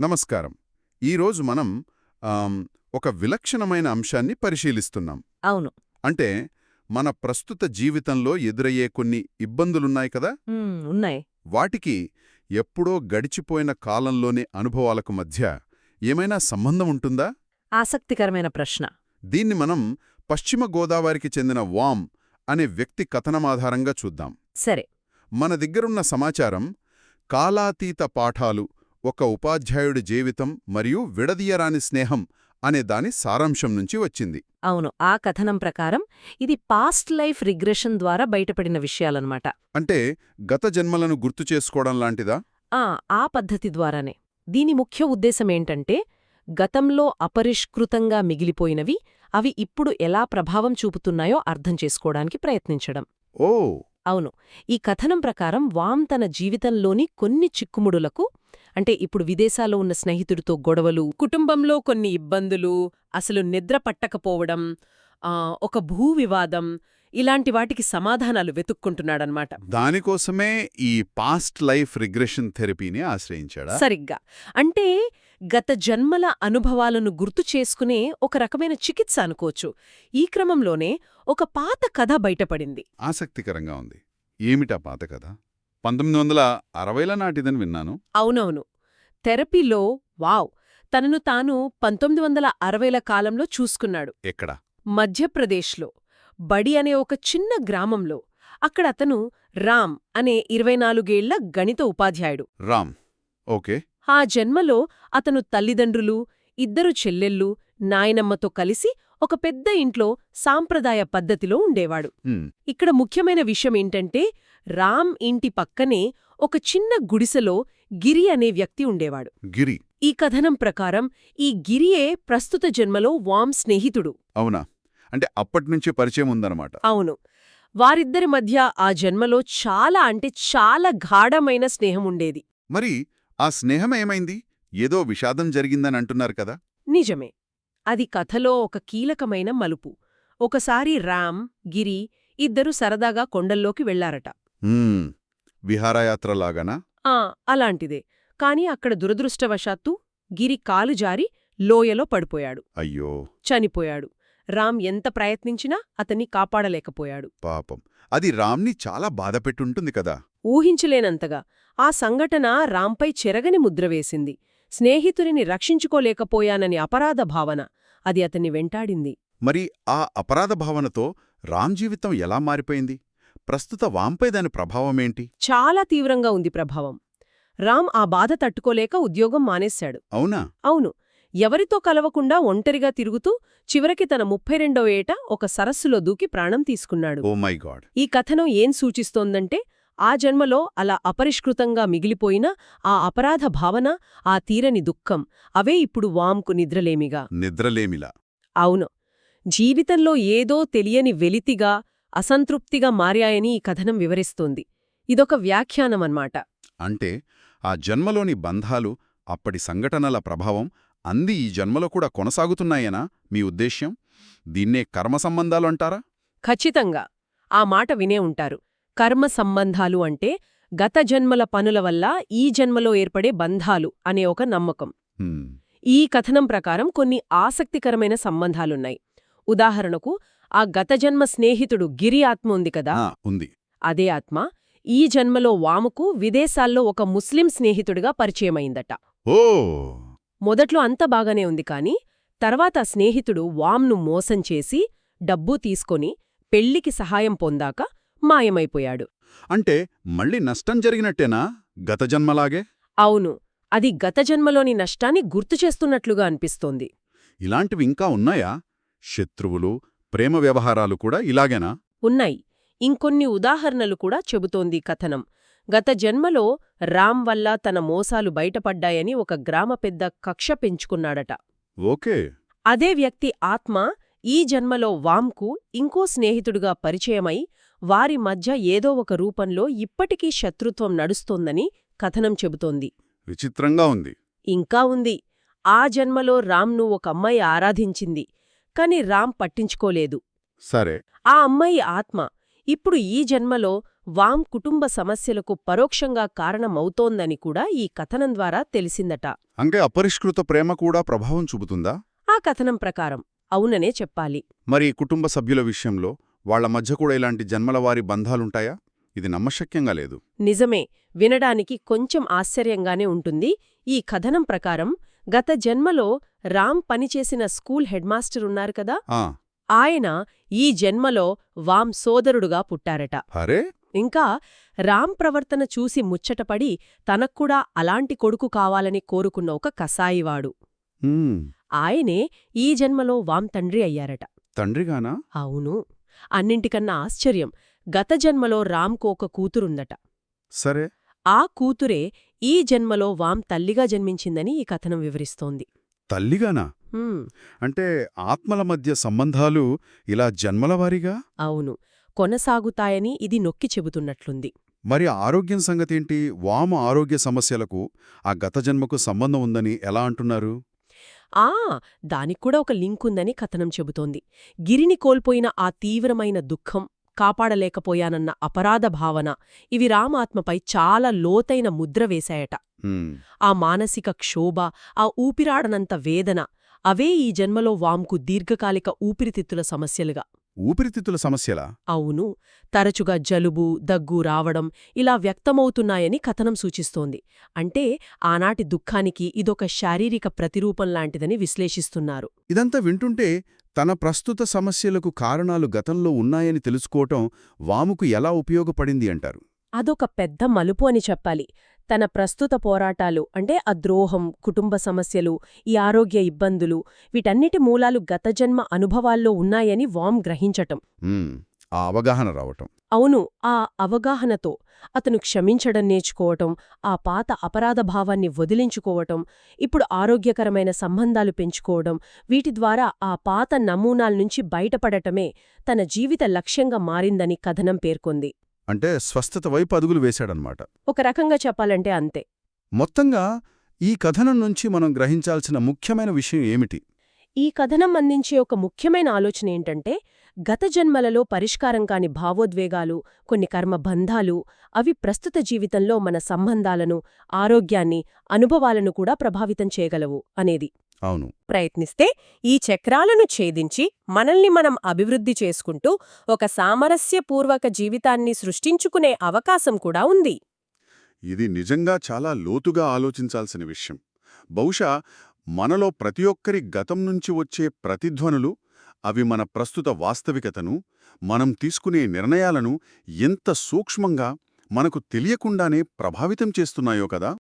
నమస్కారం. ఈరోజు మనం ఒక విలక్షణమైన అంశాన్ని పరిశీలిస్తున్నాం. అవును. అంటే మన ప్రస్తుత జీవితంలో ఎదురయ్యే కొన్ని ఇబ్బందులున్నాయి కదా? ఉన్నాయి. వాటికి ఎప్పుడో గడిచిపోయిన కాలంలోని అనుభవాలకు మధ్య ఏమైనా సంబంధం ఉంటుందా? ఆసక్తికరమైన ప్రశ్న. దీన్ని మనం పశ్చిమ గోదావరికి చెందిన వామ్ అనే వ్యక్తి కథనమాధారంగా చూద్దాం. సరే. మన దగ్గరున్న సమాచారం కాలాతీత పాఠాలు ఒక ఉపాధ్యాయుడి జీవితం మరియు విడదీయరాని స్నేహం అనే దాని సారాంశం నుంచి వచ్చింది. అవును ఆ కథనం ప్రకారం ఇది పాస్ట్ లైఫ్ రిగ్రెషన్ ద్వారా బయటపడిన విషయాలన్నమాట. అంటే గత జన్మలను గుర్తు చేసుకోవడం లాంటిదా? ఆ ఆ పద్ధతి ద్వారానే. దీని ముఖ్య ఉద్దేశమేంటంటే గతంలో అపరిష్కృతంగా మిగిలిపోయినవి అవి ఇప్పుడు ఎలా ప్రభావం చూపుతున్నాయో అర్థం చేసుకోవడానికి ప్రయత్నించడం. ఓ అవును. ఈ కథనం ప్రకారం వామ్ తన జీవితంలోని కొన్ని చిక్కుముడులకు అంటే ఇప్పుడు విదేశాల్లో ఉన్న స్నేహితుడితో గొడవలు కుటుంబంలో కొన్ని ఇబ్బందులు అసలు నిద్ర పట్టకపోవడం ఒక భూ వివాదం ఇలాంటి వాటికి సమాధానాలు వెతుక్కుంటున్నాడనమాట దానికోసమే ఈ పాస్ట్ లైఫ్ రిగ్రెషన్ థెరపీని ఆశ్రయించాడా? సరిగ్గా. అంటే గత జన్మల అనుభవాలను గుర్తు చేసుకునే ఒక రకమైన చికిత్స అనుకోవచ్చు. ఈ క్రమంలోనే ఒక పాత కథ బయటపడింది. ఆసక్తికరంగా ఉంది. ఏమిటా పాత కథ? పంతొమ్మిది వందల అరవైల నాటిదని విన్నాను. అవునవును. థెరపీలో వావ్! తనను తాను పంతొమ్మిది వందల అరవైల కాలంలో చూసుకున్నాడు. ఎక్కడ? మధ్యప్రదేశ్లో. బడి అనే ఒక చిన్న గ్రామంలో అక్కడ అతను రామ్ అనే ఇరవై నాలుగేళ్ళ గణిత ఉపాధ్యాయుడు. రామ్. ఓకే. ఆ జన్మలో అతను తల్లిదండ్రులు ఇద్దరు చెల్లెళ్ళు నాయనమ్మతో కలిసి ఒక పెద్ద ఇంట్లో సాంప్రదాయ పద్ధతిలో ఉండేవాడు. ఇక్కడ ముఖ్యమైన విషయమేంటంటే రామ్ ఇంటి పక్కనే ఒక చిన్న గుడిసెలో గిరి అనే వ్యక్తి ఉండేవాడు. గిరి. ఈ కథనం ప్రకారం ఈ గిరియే ప్రస్తుత జన్మలో వామ్ స్నేహితుడు. అవునా? అంటే అప్పటినుంచే పరిచయం ఉందన్నమాట. అవును. వారిద్దరి మధ్య ఆ జన్మలో చాలా అంటే చాలా గాఢమైన స్నేహం ఉండేది. మరి ఆ స్నేహం ఏమైంది? ఏదో విషాదం జరిగిందని అంటున్నారు కదా? నిజమే. అది కథలో ఒక కీలకమైన మలుపు. ఒకసారి రామ్ గిరి ఇద్దరు సరదాగా కొండల్లోకి వెళ్ళారట. విహారయాత్రలాగానా? ఆ అలాంటిదే. కాని అక్కడ దురదృష్టవశాత్తు గిరి కాలు జారి లోయలో పడిపోయాడు. అయ్యో. చనిపోయాడు. రామ్ ఎంత ప్రయత్నించినా అతన్ని కాపాడలేకపోయాడు. పాపం. అది రామ్ని చాలా బాధపెట్టుంటుంది కదా. ఊహించలేనంతగా ఆ సంఘటన రాంపై చెరగని ముద్ర వేసింది. స్నేహితుడిని రక్షించుకోలేకపోయానని అపరాధ భావన అది అతన్ని వెంటాడింది. మరి ఆ అపరాధ భావనతో రామ్ జీవితం ఎలా మారిపోయింది? ప్రస్తుత వాంపై దాని ప్రభావమేంటి చాలా తీవ్రంగా ఉంది ప్రభావం. రామ్ ఆ బాధ తట్టుకోలేక ఉద్యోగం మానేశాడు. అవునా? అవును. ఎవరితో కలవకుండా ఒంటరిగా తిరుగుతూ చివరికి తన ముప్పై రెండో ఏట ఒక సరస్సులో దూకి ప్రాణం తీసుకున్నాడు. ఓ మై గాడ్ ఈ కథనం ఏం సూచిస్తోందంటే ఆ జన్మలో అలా అపరిష్కృతంగా మిగిలిపోయిన ఆ అపరాధ భావన ఆ తీరని దుఃఖం అవే ఇప్పుడు వామ్కు నిద్రలేమిగా. నిద్రలేమిలా? అవును. జీవితంలో ఏదో తెలియని వెలితిగా అసంతృప్తిగా మారాయని ఈ కథనం వివరిస్తోంది. ఇదొక వ్యాఖ్యానమన్నమాట అంటే ఆ జన్మలోని బంధాలు అప్పటి సంఘటనల ప్రభావం అంది ఈ జన్మలో కూడా కొనసాగుతున్నాయనా మీ ఉద్దేశ్యం? దీన్నే కర్మ సంబంధాలు అంటారా? ఖచ్చితంగా. ఆ మాట వినే ఉంటారు. కర్మ సంబంధాలు అంటే గత జన్మల పనుల వల్ల ఈ జన్మలో ఏర్పడే బంధాలు అనే ఒక నమ్మకం. ఈ కథనం ప్రకారం కొన్ని ఆసక్తికరమైన సంబంధాలున్నాయి. ఉదాహరణకు ఆ గత జన్మ స్నేహితుడు గిరి ఆత్మ ఉంది కదా? ఉంది. అదే ఆత్మ ఈ జన్మలో వాముకు విదేశాల్లో ఒక ముస్లిం స్నేహితుడిగా పరిచయమైందట. ఓ! మొదట్లో అంత బాగానే ఉంది కాని తర్వాత స్నేహితుడు వామ్ను మోసం చేసి డబ్బు తీసుకొని పెళ్ళికి సహాయం పొందాక మాయమైపోయాడు. అంటే మళ్ళీ నష్టం జరిగినట్టేనా? గత జన్మలాగే? అవును. అది గత జన్మలోని నష్టాన్ని గుర్తు చేస్తున్నట్లుగా అనిపిస్తోంది. ఇలాంటివి ఇంకా ఉన్నాయా? శత్రువులు ప్రేమ వ్యవహారాలు కూడా ఇలాగేనా? ఉన్నాయి. ఇంకొన్ని ఉదాహరణలు కూడా చెబుతోంది కథనం. గత జన్మలో రామ్ వల్ల తన మోసాలు బయటపడ్డాయని ఒక గ్రామ పెద్ద కక్ష పెంచుకున్నాడట. ఓకే. అదే వ్యక్తి ఆత్మ ఈ జన్మలో వామ్కు ఇంకో స్నేహితుడుగా పరిచయమై వారి మధ్య ఏదో ఒక రూపంలో ఇప్పటికీ శత్రుత్వం నడుస్తోందని కథనం చెబుతోంది. విచిత్రంగా ఉంది. ఇంకా ఉంది. ఆ జన్మలో రామ్ను ఒక అమ్మాయి ఆరాధించింది కాని రామ్ పట్టించుకోలేదు. సరే. ఆ అమ్మాయి ఆత్మ ఇప్పుడు ఈ జన్మలో వామ్ కుటుంబ సమస్యలకు పరోక్షంగా కారణమవుతోందని కూడా ఈ కథనం ద్వారా తెలిసిందట. అంటే అపరిష్కృత ప్రేమ కూడా ప్రభావం చూపుతుందా? ఆ కథనం ప్రకారం అవుననే చెప్పాలి. మరి కుటుంబ సభ్యుల విషయంలో వాళ్ళ మధ్య కూడా ఇలాంటి జన్మలవారి బంధాలుంటాయా? ఇది నమ్మశక్యంగా లేదు. నిజమే వినడానికి కొంచెం ఆశ్చర్యంగానే ఉంటుంది. ఈ కథనం ప్రకారం గత జన్మలో రామ్ పనిచేసిన స్కూల్ హెడ్మాస్టర్ ఉన్నారు కదా? ఆయన ఈ జన్మలో వామ్ సోదరుడుగా పుట్టారట. అరే! ఇంకా రామ్ ప్రవర్తన చూసి ముచ్చటపడి తనక్కూడా అలాంటి కొడుకు కావాలని కోరుకున్న ఒక కసాయివాడు. ఆయనే ఈ జన్మలో వామ్ తండ్రి అయ్యారట. తండ్రిగానా? అవును. అన్నింటికన్నా ఆశ్చర్యం. గత జన్మలో రామ్కు ఒక కూతురుందట. సరే. ఆ కూతురే ఈ జన్మలో వామ్ తల్లిగా జన్మించిందని ఈ కథనం వివరిస్తోంది. తల్లిగానా? అంటే ఆత్మల మధ్య సంబంధాలు ఇలా జన్మలవారీగా అవును. కొనసాగుతాయని ఇది నొక్కి చెబుతున్నట్లుంది. మరి ఆరోగ్యం సంగతేంటి? వామ ఆరోగ్య సమస్యలకు ఆ గత జన్మకు సంబంధం ఉందని ఎలా అంటున్నారు? ఆ! దానిక్కూడా ఒక లింక్ ఉందని కథనం చెబుతోంది. గిరిని కోల్పోయిన ఆ తీవ్రమైన దుఃఖం కాపాడలేకపోయానన్న అపరాధ భావన ఇవి రామాత్మపై చాలా లోతైన ముద్ర వేశాయట. ఆ మానసిక క్షోభ ఆ ఊపిరాడనంత వేదన అవే ఈ జన్మలో వామ్కు దీర్ఘకాలిక ఊపిరితిత్తుల సమస్యలుగా. ఊపిరితిత్తుల సమస్యలా? అవును. తరచుగా జలుబు దగ్గు రావడం ఇలా వ్యక్తమవుతున్నాయని కథనం సూచిస్తోంది. అంటే ఆనాటి దుఃఖానికి ఇదొక శారీరక ప్రతిరూపం లాంటిదని విశ్లేషిస్తున్నారు. ఇదంతా వింటుంటే తన ప్రస్తుత సమస్యలకు కారణాలు గతంలో ఉన్నాయని తెలుసుకోవటం వాముకు ఎలా ఉపయోగపడింది అంటారు? అదొక పెద్ద మలుపు అని చెప్పాలి. తన ప్రస్తుత పోరాటాలు అంటే ఆ ద్రోహం కుటుంబ సమస్యలు ఈ ఆరోగ్య ఇబ్బందులు వీటన్నిటి మూలాలు గతజన్మ అనుభవాల్లో ఉన్నాయని వామ్ గ్రహించటం. ఆ అవగాహన రావటం. అవును ఆ అవగాహనతో అతను క్షమించడం నేర్చుకోవటం ఆ పాత అపరాధ భావాన్ని వదిలించుకోవటం ఇప్పుడు ఆరోగ్యకరమైన సంబంధాలు పెంచుకోవడం వీటి ద్వారా ఆ పాత నమూనాల్నుంచి బయటపడటమే తన జీవిత లక్ష్యంగా మారిందని కథనం పేర్కొంది. అంటే స్వస్థత వైపు అదుగులు వేశాడనమాట. ఒక రకంగా చెప్పాలంటే అంతే. మొత్తంగా ఈ కథనం నుంచి మనం గ్రహించాల్సిన ముఖ్యమైన విషయం ఏమిటి? ఈ కథనం అందించే ఒక ముఖ్యమైన ఆలోచన ఏంటంటే గత జన్మలలో పరిష్కారం కాని భావోద్వేగాలు కొన్ని కర్మబంధాలు అవి ప్రస్తుత జీవితంలో మన సంబంధాలను ఆరోగ్యాన్ని అనుభవాలను కూడా ప్రభావితం చేయగలవు అనేది. అవును. ప్రయత్నిస్తే ఈ చక్రాలను ఛేదించి మనల్ని మనం అభివృద్ధి చేసుకుంటూ ఒక సామరస్యపూర్వక జీవితాన్ని సృష్టించుకునే అవకాశం కూడా ఉంది. ఇది నిజంగా చాలా లోతుగా ఆలోచించాల్సిన విషయం. బహుశా మనలో ప్రతి ఒక్కరి గతం నుంచి వచ్చే ప్రతిధ్వనులు అవి మన ప్రస్తుత వాస్తవికతను మనం తీసుకునే నిర్ణయాలను ఎంత సూక్ష్మంగా మనకు తెలియకుండానే ప్రభావితం చేస్తున్నాయో కదా!